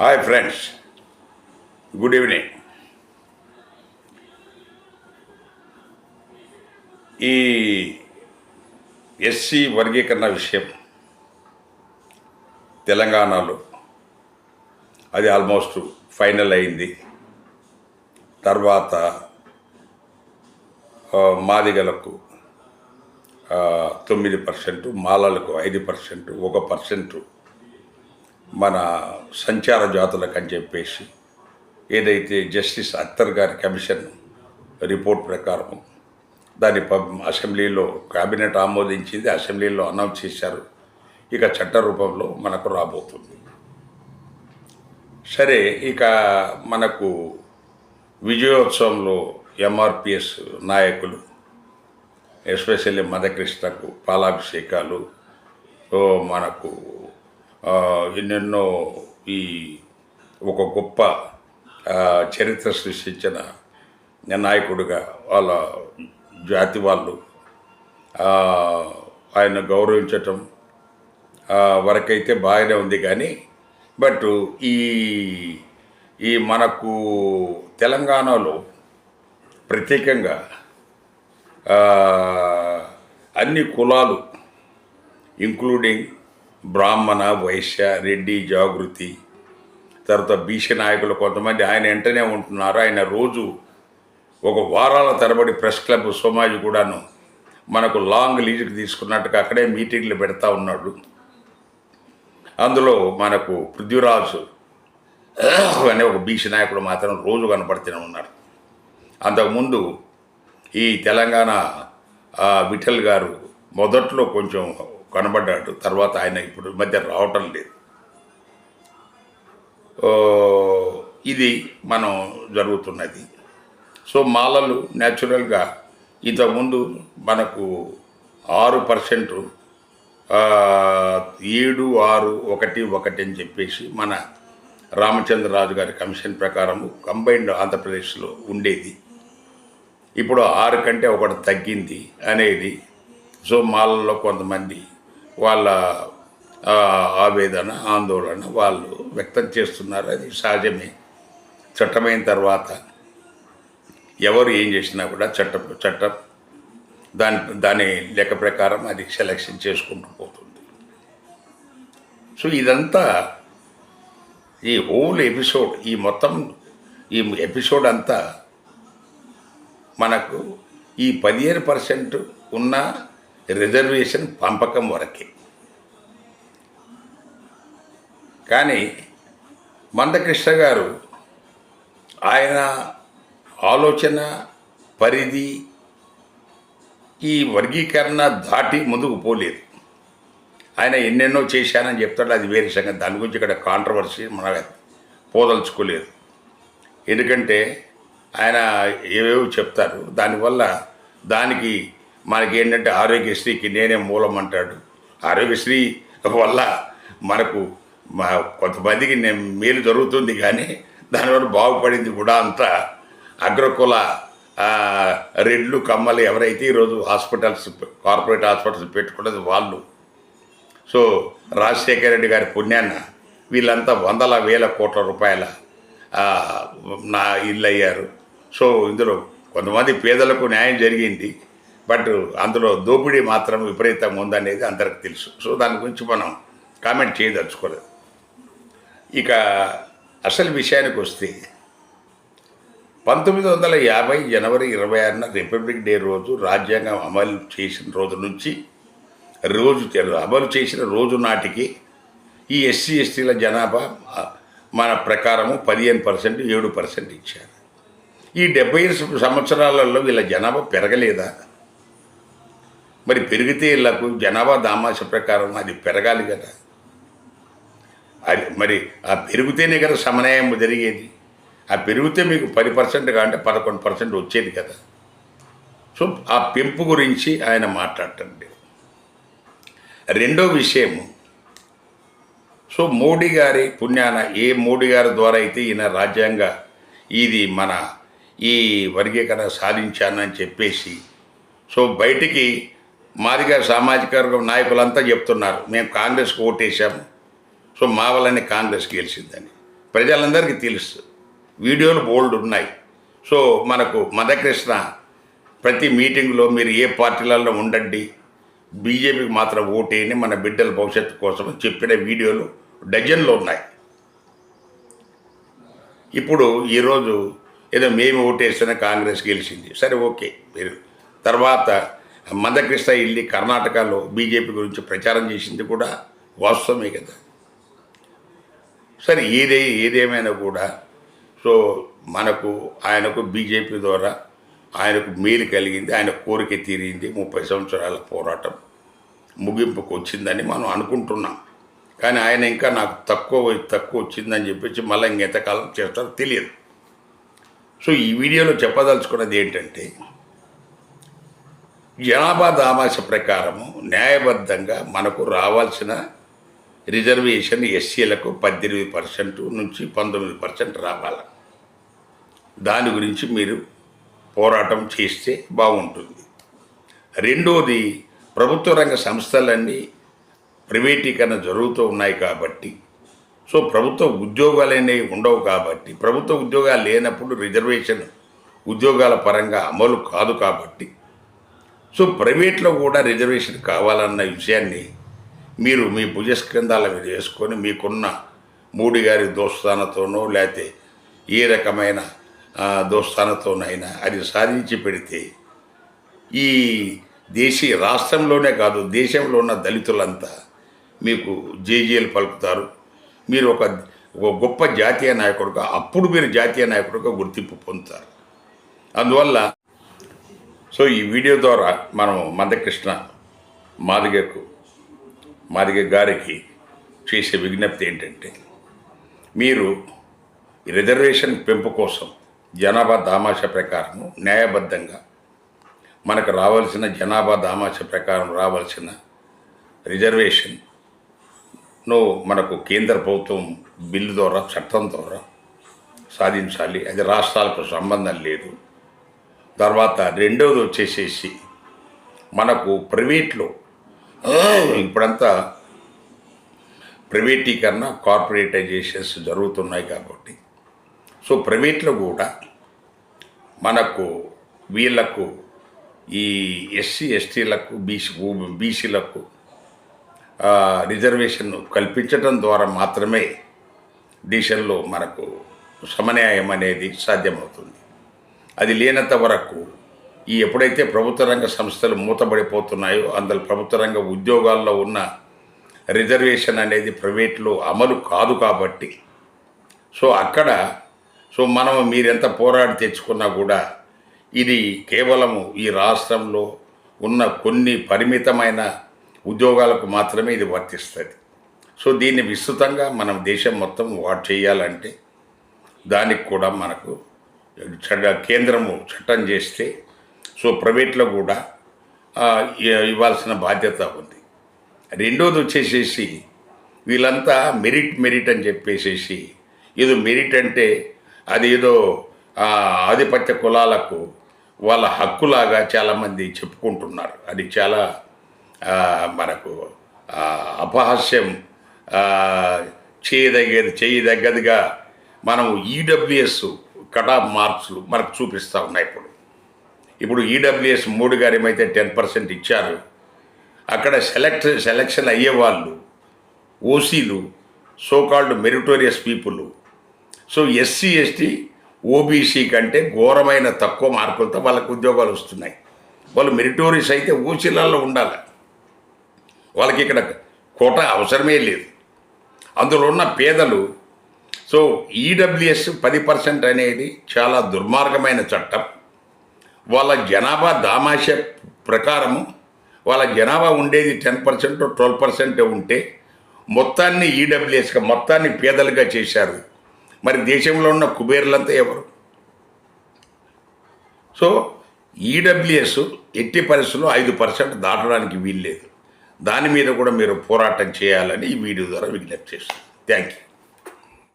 Hi friends good evening ఈ SC వర్గీకరణ విషయం తెలంగాణలో అది ఆల్మోస్ట్ ఫైనల్ అయింది. తర్వాత మాదిగలకు తొమ్మిది పర్సెంట్ మాలలకు ఐదు పర్సెంట్ ఒక పర్సెంట్ మన సంచార జాతులకు అని చెప్పేసి ఏదైతే జస్టిస్ అఖ్తర్ గారి కమిషన్ రిపోర్ట్ ప్రకారం దాన్ని పబ్ అసెంబ్లీలో కేబినెట్ ఆమోదించింది అసెంబ్లీలో అనౌన్స్ చేశారు. ఇక చట్ట రూపంలో మనకు రాబోతుంది. సరే ఇక మనకు విజయోత్సవంలో ఎంఆర్పిఎస్ నాయకులు ఎస్పెషల్లీ మదకృష్ణకు పాలాభిషేకాలు మనకు ఎన్నెన్నో ఈ ఒక గొప్ప చరిత్ర సృష్టించిన నాయకుడిగా వాళ్ళ జాతి వాళ్ళు ఆయన గౌరవించటం వరకైతే బాగానే ఉంది కానీ బట్ ఈ ఈ మనకు తెలంగాణలో ప్రత్యేకంగా అన్ని కులాలు ఇంక్లూడింగ్ బ్రాహ్మణ వైశ్య రెడ్డి జాగృతి తర్వాత బీసీ నాయకులు కొంతమంది ఆయన వెంటనే ఉంటున్నారు. ఆయన రోజు ఒక వారాల తరబడి ప్రెస్ క్లబ్ సోమాజి కూడాను మనకు లాంగ్ లీజుకి తీసుకున్నట్టుగా అక్కడే మీటింగ్లు పెడతా ఉన్నాడు. అందులో మనకు పృథ్వీరాజు అనే ఒక బీసీ నాయకుడు మాత్రం రోజు కనపడుతూనే ఉన్నారు. అంతకుముందు ఈ తెలంగాణ విఠల్ గారు మొదట్లో కొంచెం కనబడ్డాడు. తర్వాత ఆయన ఇప్పుడు మధ్య రావటం లేదు. ఇది మనం జరుగుతున్నది. సో మాలలు న్యాచురల్గా ఇంతకుముందు మనకు ఆరు పర్సెంట్ ఏడు ఆరు ఒకటి ఒకటి అని చెప్పేసి మన రామచంద్రరాజు గారి కమిషన్ ప్రకారము కంబైన్డ్ ఆంధ్రప్రదేశ్లో ఉండేది. ఇప్పుడు ఆరు కంటే ఒకటి తగ్గింది అనేది. సో మాలలో కొంతమంది వాళ్ళ ఆవేదన ఆందోళన వాళ్ళు వ్యక్తం చేస్తున్నారు. అది సహజమే. చట్టమైన తర్వాత ఎవరు ఏం చేసినా కూడా చట్ట చట్టం దాని దాని లెక్క ప్రకారం అది సెలక్షన్ చేసుకుంటూ పోతుంది. సో ఇదంతా ఈ హోల్ ఎపిసోడ్ ఈ మొత్తం ఈ ఎపిసోడ్ అంతా మనకు ఈ పదిహేను పర్సెంట్ ఉన్న రిజర్వేషన్ పంపకం వరకే. కానీ మందకృష్ణ గారు ఆయన ఆలోచన పరిధి ఈ వర్గీకరణ దాటి ముందుకు పోలేదు. ఆయన ఎన్నెన్నో చేశానని చెప్తాడు. అది వేరే సంగతి. దాని గురించి ఇక్కడ కాంట్రవర్సీ మన పోదలుచుకోలేదు. ఎందుకంటే ఆయన ఏవేవో చెప్తారు. దానివల్ల దానికి మనకి ఏంటంటే ఆరోగ్యశ్రీకి నేనే మూలం అంటాడు. ఆరోగ్యశ్రీ వల్ల మనకు మా కొంతమందికి నేను మేలు జరుగుతుంది కానీ దానివల్ల బాగుపడింది కూడా అంతా అగ్రకుల రెడ్లు కమ్మలు ఎవరైతే ఈరోజు హాస్పిటల్స్ కార్పొరేట్ హాస్పిటల్స్ పెట్టుకున్నది వాళ్ళు. సో రాజశేఖర రెడ్డి గారి పుణ్యాన్న వీళ్ళంతా వందల వేల కోట్ల రూపాయల నా ఇల్లు అయ్యారు సో ఇందులో కొంతమంది పేదలకు న్యాయం జరిగింది. బట్ అందులో దోపిడీ మాత్రం విపరీతంగా ఉందనేది అందరికి తెలుసు. సో దాని గురించి మనం కామెంట్ చేయదలుచుకోలేదు. ఇక అసలు విషయానికి వస్తే పంతొమ్మిది వందల యాభై జనవరి ఇరవై ఆరున రిపబ్లిక్ డే రోజు రాజ్యాంగం అమలు చేసిన రోజు నుంచి రోజు అమలు చేసిన రోజు నాటికి ఈ ఎస్సీ ఎస్టీల జనాభా మన ప్రకారము పదిహేను పర్సెంట్ ఏడు పర్సెంట్ ఇచ్చారు. ఈ డెబ్బై సంవత్సరాలలో వీళ్ళ జనాభా పెరగలేదా? మరి పెరిగితే వీళ్ళకు జనాభా దామాష ప్రకారం అది పెరగాలి కదా. అది మరి ఆ పెరిగితేనే కదా సమన్వయం జరిగేది. ఆ పెరిగితే మీకు పది పర్సెంట్ కాంటే పదకొండు పర్సెంట్ వచ్చేది కదా. సో ఆ పెంపు గురించి ఆయన మాట్లాడటండి. రెండో విషయము. సో మోడీ గారి పుణ్యాన ఏ మోడీ గారి ద్వారా అయితే ఈయన రాజ్యాంగ ఇది మన ఈ వర్గీకరణ సాధించానని చెప్పేసి సో బయటికి మాదిగా సామాజిక వర్గం నాయకులంతా చెప్తున్నారు. మేము కాంగ్రెస్కి ఓటేసాము సో మా వల్లనే కాంగ్రెస్ గెలిచిందని. ప్రజలందరికీ తెలుసు. వీడియోలు బోల్డ్ ఉన్నాయి. సో మనకు మదకృష్ణ ప్రతి మీటింగ్లో మీరు ఏ పార్టీలలో ఉండండి. బీజేపీకి మాత్రం ఓటేయని మన బిడ్డల భవిష్యత్తు కోసం చెప్పిన వీడియోలు డజన్లు ఉన్నాయి. ఇప్పుడు ఈరోజు ఏదో మేము ఓటేస్తేనే కాంగ్రెస్ గెలిచింది. సరే ఓకే. మీరు తర్వాత మందకృష్ణ వెళ్ళి కర్ణాటకలో బీజేపీ గురించి ప్రచారం చేసింది కూడా వాస్తవమే కదా. సరే ఏదే ఏదేమైనా కూడా సో మనకు ఆయనకు బీజేపీ ద్వారా ఆయనకు మేలు కలిగింది ఆయన కోరిక తీరింది ముప్పై సంవత్సరాల పోరాటం ముగింపుకు వచ్చిందని మనం అనుకుంటున్నాం. కానీ ఆయన ఇంకా నాకు తక్కువ తక్కువ వచ్చిందని చెప్పేసి మళ్ళీ ఇంకెంతకాలం చేస్తారో తెలియదు. సో ఈ వీడియోలో చెప్పదలుచుకున్నది ఏంటంటే జనాభా దామాస ప్రకారము న్యాయబద్ధంగా మనకు రావాల్సిన రిజర్వేషన్ ఎస్సీలకు పద్దెనిమిది పర్సెంట్ నుంచి పంతొమ్మిది పర్సెంట్ రావాలి. దాని గురించి మీరు పోరాటం చేస్తే బాగుంటుంది. రెండోది ప్రభుత్వ రంగ సంస్థలన్నీ ప్రైవేటీకరణ జరుగుతూ ఉన్నాయి కాబట్టి సో ప్రభుత్వ ఉద్యోగాలు అనేవి ఉండవు కాబట్టి ప్రభుత్వ ఉద్యోగాలు లేనప్పుడు రిజర్వేషన్ ఉద్యోగాల పరంగా అమలు కాదు కాబట్టి సో ప్రైవేట్లో కూడా రిజర్వేషన్ కావాలన్న విషయాన్ని మీరు మీ భుజస్కంధాల మీద వేసుకొని మీకున్న మూడి గారి దోస్తానతోనో లేకపోతే ఏ రకమైన దోస్తానతోనైనా అది సాధించి పెడితే ఈ దేశీ రాష్ట్రంలోనే కాదు దేశంలో ఉన్న దళితులంతా మీకు జేజేలు పలుకుతారు. మీరు ఒక ఒక గొప్ప జాతీయ నాయకుడుగా అప్పుడు మీరు జాతీయ నాయకుడుగా గుర్తింపు పొందుతారు. అందువల్ల సో ఈ వీడియో ద్వారా మనం మందకృష్ణ మాదిగకు మాదిగ గారికి చేసే విజ్ఞప్తి ఏంటంటే మీరు రిజర్వేషన్ పెంపు కోసం జనాభా దామాష ప్రకారం న్యాయబద్ధంగా మనకు రావాల్సిన జనాభా దామాష ప్రకారం రావాల్సిన రిజర్వేషన్ను మనకు కేంద్ర ప్రభుత్వం బిల్లు ద్వారా చట్టం ద్వారా సాధించాలి. అది రాష్ట్రాలకు సంబంధం లేదు. తర్వాత రెండవది వచ్చేసేసి మనకు ప్రైవేట్లో. ఇప్పుడంతా ప్రైవేటీకరణ కార్పొరేటైజేషన్స్ జరుగుతున్నాయి కాబట్టి. సో ప్రైవేట్లో కూడా మనకు వీళ్ళకు ఈ ఎస్సీ ఎస్టీలకు బీసీ బీసీలకు రిజర్వేషన్ కల్పించడం ద్వారా మాత్రమే దేశంలో మనకు సమన్యాయం అనేది సాధ్యమవుతుంది. అది లేనంత వరకు ఈ ఎప్పుడైతే ప్రభుత్వ రంగ సంస్థలు మూతబడిపోతున్నాయో అందులో ప్రభుత్వ రంగ ఉద్యోగాల్లో ఉన్న రిజర్వేషన్ అనేది ప్రైవేట్లో అమలు కాదు కాబట్టి. సో అక్కడ సో మనం మీరెంత పోరాడి తెచ్చుకున్నా కూడా ఇది కేవలము ఈ రాష్ట్రంలో ఉన్న కొన్ని పరిమితమైన ఉద్యోగాలకు మాత్రమే ఇది వర్తిస్తుంది. సో దీన్ని విస్తృతంగా మనం దేశం మొత్తం వాట్ చేయాలంటే దానికి కూడా మనకు కేంద్రము చట్టం చేస్తే సో ప్రైవేట్లో కూడా ఇవ్వాల్సిన బాధ్యత ఉంది. రెండోది వచ్చేసేసి వీళ్ళంతా మెరిట్ మెరిట్ అని చెప్పేసేసి ఏదో మెరిట్ అంటే అది ఏదో ఆధిపత్య కులాలకు వాళ్ళ హక్కులాగా చాలామంది చెప్పుకుంటున్నారు. అది చాలా మనకు అపహాస్యం చేయదగ్గది చేయదగ్గదిగా మనం ఈడబ్ల్యూఎస్ కటా మార్క్స్లు మనకు చూపిస్తూ ఉన్నాయి ఇప్పుడు. ఇప్పుడు ఈడబ్ల్యూఎస్ మూడు గారు ఏమైతే టెన్ పర్సెంట్ ఇచ్చారు అక్కడ సెలెక్ట్ సెలెక్షన్ అయ్యే వాళ్ళు ఓసీలు so called meritorious people. So SC ST OBC కంటే ఘోరమైన తక్కువ మార్కులతో వాళ్ళకు ఉద్యోగాలు వస్తున్నాయి. వాళ్ళు మెరిటోరియస్ అయితే ఓసీలలో ఉండాలి. వాళ్ళకి ఇక్కడ కోట అవసరమే లేదు. అందులో ఉన్న పేదలు సో ఈడబ్ల్యూఎస్ పది పర్సెంట్ అనేది చాలా దుర్మార్గమైన చట్టం. వాళ్ళ జనాభా దామాష ప్రకారము వాళ్ళ జనాభా ఉండేది టెన్ పర్సెంట్ ట్వెల్వ్ పర్సెంట్ ఉంటే మొత్తాన్ని ఈడబ్ల్యూఎస్గా మొత్తాన్ని పేదలుగా చేశారు. మరి దేశంలో ఉన్న కుబేర్లంతా ఎవరు? సో ఈడబ్ల్యూఎస్ ఎట్టి పరిస్థితుల్లో ఐదు పర్సెంట్ దాటడానికి వీల్లేదు. దాని మీద కూడా మీరు పోరాటం చేయాలని ఈ వీడియో ద్వారా విజ్ఞప్తి చేస్తాను థ్యాంక్ యూ.